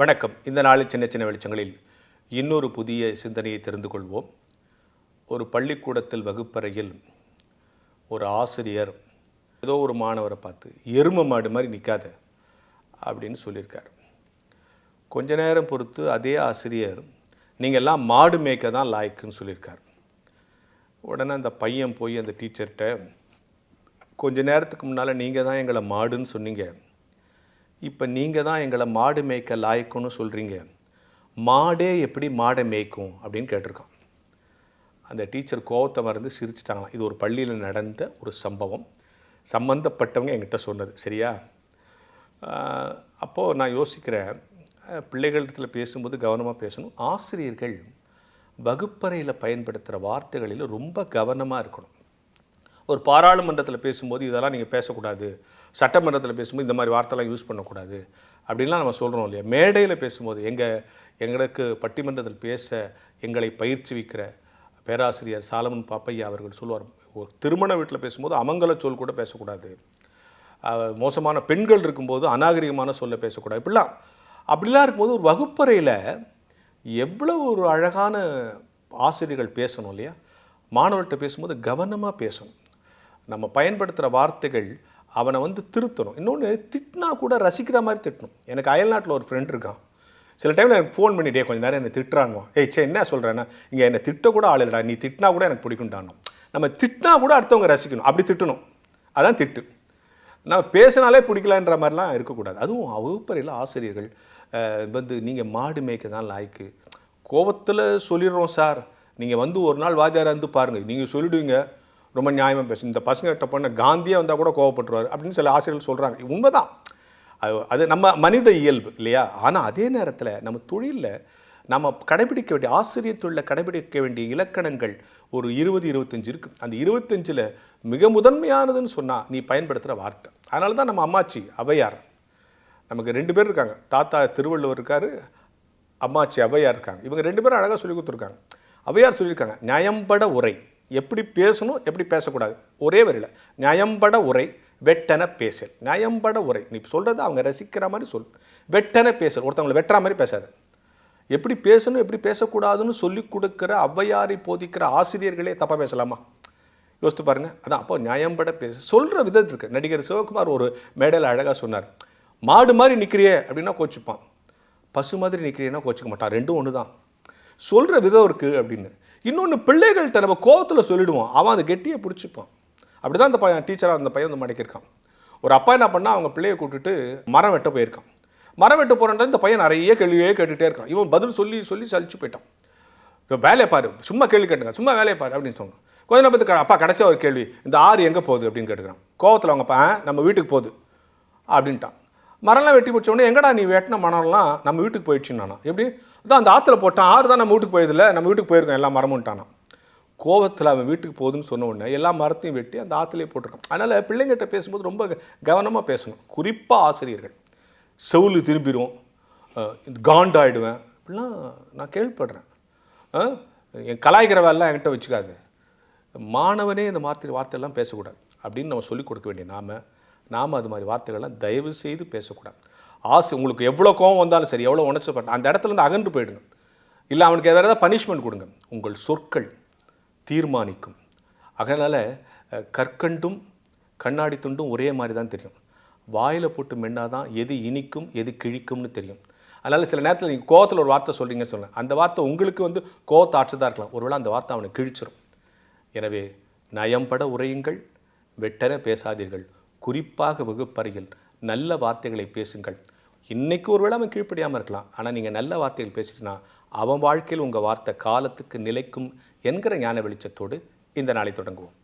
வணக்கம். இந்த நாளில் சின்ன சின்ன வெளிச்சங்களில் இன்னொரு புதிய சிந்தனையை தெரிந்து கொள்வோம். ஒரு பள்ளிக்கூடத்தில் வகுப்பறையில் ஒரு ஆசிரியர் ஏதோ ஒரு மாணவரை பார்த்து எரும மாடு மாதிரி நிற்காத அப்படின்னு சொல்லியிருக்கார். கொஞ்ச நேரம் பொறுத்து அதே ஆசிரியர் நீங்கள் எல்லாம் மாடு மேய்க்க தான் லாய்க்குன்னு சொல்லியிருக்கார். உடனே அந்த பையன் போய் அந்த டீச்சர்கிட்ட கொஞ்ச நேரத்துக்கு முன்னால் நீங்கள் தான் எங்களை மாடுன்னு சொன்னீங்க. இப்போ நீங்கள் தான் எங்களை மாடு மேய்க்க லாய்க்குன்னு சொல்கிறீங்க மாடே எப்படி மாடை மேய்க்கும் அப்படின்னு கேட்டிருக்கான். அந்த டீச்சர் கோவத்தை மறந்து சிரிச்சிட்டாங்களாம். இது ஒரு பள்ளியில் நடந்த ஒரு சம்பவம். சம்பந்தப்பட்டவங்க என்கிட்ட சொன்னது. சரியா? அப்போது நான் யோசிக்கிறேன். பிள்ளைகளிடத்தில் பேசும்போது கவனமாக பேசணும். ஆசிரியர்கள் வகுப்பறையில் பயன்படுத்துகிற வார்த்தைகளில் ரொம்ப கவனமாக இருக்கணும். ஒரு பாராளுமன்றத்தில் பேசும்போது இதெல்லாம் நீங்கள் பேசக்கூடாது. சட்டமன்றத்தில் பேசும்போது இந்த மாதிரி வார்த்தைலாம் யூஸ் பண்ணக்கூடாது. அப்படின்லாம் நம்ம சொல்கிறோம் இல்லையா? மேடையில் பேசும்போது எங்கள் எங்களுக்கு பட்டிமன்றத்தில் பேச எங்களை பயிற்சி வைக்கிற பேராசிரியர் சாலமன் பாப்பையா அவர்கள் சொல்லுவார் ஒரு திருமண வீட்டில் பேசும்போது அமங்கல சொல் கூட பேசக்கூடாது. மோசமான பெண்கள் இருக்கும்போது அநாகரிகமான சொல்ல பேசக்கூடாது. இப்படிலாம் அப்படிலாம் இருக்கும்போது ஒரு வகுப்பறையில் எவ்வளவு ஒரு அழகான ஆசிரியர்கள் பேசணும் இல்லையா? மாணவர்கிட்ட பேசும்போது கவனமாக பேசணும். நம்ம பயன்படுத்துகிற வார்த்தைகள் அவனை வந்து திருத்தணும். இன்னொன்று திட்டினா கூட ரசிக்கிற மாதிரி திட்டணும். எனக்கு அயல்நாட்டில் ஒரு ஃப்ரெண்ட் இருக்கான். சில டைமில் எனக்கு ஃபோன் பண்ணிட்டே கொஞ்சம் நேரம் என்னை திட்டுறாங்க ஏய் சே என்ன சொல்கிறேன்னா இங்கே என்னை திட்ட கூட ஆள் இல்லைடா. நீ திட்டினா கூட எனக்கு பிடிக்கும்டானோ நம்ம திட்டினா கூட அடுத்தவங்க ரசிக்கணும். அப்படி திட்டணும். அதான் திட்டு. நான் பேசினாலே பிடிக்கலான்ற மாதிரிலாம் இருக்கக்கூடாது. அதுவும் வகுப்பறையில் ஆசிரியர்கள் வந்து நீங்கள் மாடு மேய்க்க தான் லாய்க்கு. கோபத்தில் சொல்லிடுறோம் சார். நீங்கள் வந்து ஒரு நாள் வாத்தியாராக இருந்து பாருங்கள் நீங்கள் சொல்லிடுவீங்க. ரொம்ப நியாயமாக பேசு. இந்த பசங்கிட்ட பண்ண காந்தியே வந்தால் கூட கோவப்பட்டுருவார் அப்படின்னு சில ஆசிரியர்கள் சொல்கிறாங்க உண்மைதான். அது அது நம்ம மனித இயல்பு இல்லையா? ஆனால் அதே நேரத்தில் நம்ம தொழிலில் நம்ம கடைபிடிக்க வேண்டிய ஆசிரியர் தொழிலில் கடைபிடிக்க வேண்டிய இலக்கணங்கள் ஒரு இருபது இருபத்தஞ்சு இருக்குது அந்த இருபத்தஞ்சில் மிக முதன்மையானதுன்னு சொன்னால் நீ பயன்படுத்துகிற வார்த்தை. அதனால தான் நம்ம அம்மாச்சி அவையார். நமக்கு ரெண்டு பேர் இருக்காங்க. தாத்தா திருவள்ளுவர் இருக்கார் அம்மாச்சி அவையார் இருக்காங்க. இவங்க ரெண்டு பேரும் அழகாக சொல்லி கொடுத்துருக்காங்க. அவையார் சொல்லியிருக்காங்க நியாயம்பட உரை. எப்படி பேசணும் எப்படி பேசக்கூடாது? ஒரே வரியில் நியாயம்பட உரை வெட்டன பேசல். நியாயம்பட உரை. நீ சொல்கிறது அவங்க ரசிக்கிற மாதிரி சொல். வெட்டன பேசல். ஒருத்தவங்களை வெட்டுற மாதிரி பேசாது. எப்படி பேசணும் எப்படி பேசக்கூடாதுன்னு சொல்லி கொடுக்குற ஔவையாரை போதிக்கிற ஆசிரியர்களே தப்பாக பேசலாமா? யோசித்து பாருங்க. அதான் அப்போ நியாயம்பட பேச சொல்கிற விதம் இருக்குது நடிகர் சிவகுமார் ஒரு மேடையில் அழகாக சொன்னார். மாடு மாதிரி நிற்கிறியே அப்படின்னா கோச்சிப்பான். பசு மாதிரி நிற்கிறியன்னா கோச்சிக்க மாட்டான். ரெண்டும் ஒன்று தான் சொல்கிற விதம் இருக்குது அப்படின்னு. இன்னொன்று பிள்ளைகள்கிட்ட நம்ம கோவத்தில் சொல்லிடுவோம். அவன் அதை கெட்டியை பிடிச்சிப்பான். அப்படி தான் அந்த பையன் டீச்சராக அந்த பையன் வந்து மடக்கியிருக்கான். ஒரு அப்பா என்ன பண்ணால் அவங்க பிள்ளையை கூப்பிட்டுட்டு மரம் வெட்ட போயிருக்கான். மரம் வெட்ட போகிறன்ற இந்த பையன் நிறைய கேள்வியே கேட்டுகிட்டே இருக்கான். இவன் பதில் சொல்லி சொல்லி சலிச்சு போயிட்டான். இப்போ வேலையை பாரு சும்மா கேள்வி கேட்டுங்க சும்மா வேலையை பாரு அப்படின்னு சொன்னான். கொஞ்ச நேரத்துக்கு அப்பா கடைசியாக ஒரு கேள்வி இந்த ஆறு எங்கே போகுது? அப்படின்னு கேட்டுக்கிறான். கோவத்தில் அவங்க அப்பா நம்ம வீட்டுக்கு போகுது அப்படின்ட்டான். மரம்லாம் வெட்டி முடிச்ச எங்கடா நீ வெட்டின மரம்லாம் நம்ம வீட்டுக்கு போயிடுச்சுன்னு எப்படி? அதான் அந்த ஆற்றுல போட்டான் ஆறு தான் நம்ம வீட்டுக்கு போயதில்ல நம்ம வீட்டுக்கு போயிருக்கோம் எல்லா மரமும்ட்டானான் கோவத்தில் அவன் வீட்டுக்கு போகுதுன்னு சொன்ன உடனே எல்லா மரத்தையும் வெட்டி அந்த ஆற்றுலேயே போட்டிருக்கான். அதனால் பிள்ளைங்கிட்ட பேசும்போது ரொம்ப கவனமாக பேசணும். குறிப்பாக ஆசிரியர்கள். செவுலு திரும்பிடும் காண்டாயிடுவேன். இப்படிலாம் நான் கேள்விப்படுறேன். என் கலாய்கிற வேலைலாம் என்கிட்ட வச்சுக்காது. மாணவனே இந்த மாதிரி வார்த்தையெல்லாம் பேசக்கூடாது. அப்படின்னு நம்ம சொல்லிக் கொடுக்க வேண்டிய நாம் நாம் அது மாதிரி வார்த்தைகள்லாம் தயவு செய்து பேசக்கூடாது. ஆசை உங்களுக்கு எவ்வளோ கோவம் வந்தாலும் சரி எவ்வளோ உணர்ச்சப்பட்ட அந்த இடத்துல இருந்து அகன்று போயிடுங்க இல்லை அவனுக்கு எதாவது ஏதாவது பனிஷ்மெண்ட் கொடுங்க. உங்கள் சொற்கள் தீர்மானிக்கும். அதனால் கற்கண்டும் கண்ணாடி துண்டும் ஒரே மாதிரி தான் தெரியும். வாயில் போட்டு மென்னாதான் எது இனிக்கும் எது கிழிக்கும்னு தெரியும். அதனால் சில நேரத்தில் நீங்கள் கோவத்தில் ஒரு வார்த்தை சொல்கிறீங்கன்னு சொல்லுங்கள் அந்த வார்த்தை உங்களுக்கு வந்து கோவத்தை ஆற்றதாக இருக்கலாம். ஒருவேளை அந்த வார்த்தை அவனை கிழிச்சிடும் எனவே நயம்பட உரையுங்கள் வெட்டர பேசாதீர்கள். குறிப்பாக வகுப்பறையில் நல்ல வார்த்தைகளை பேசுங்கள். இன்றைக்கி ஒரு வேளை அவன் கீழ்ப்படியாமல் இருக்கலாம். ஆனால் நீங்கள் நல்ல வார்த்தைகள் பேசிட்டுனா அவன் வாழ்க்கையில் உங்கள் வார்த்தை காலத்துக்கு நிலைக்கும் என்கிற ஞான வெளிச்சத்தோடு இந்த நாளை தொடங்குவோம்.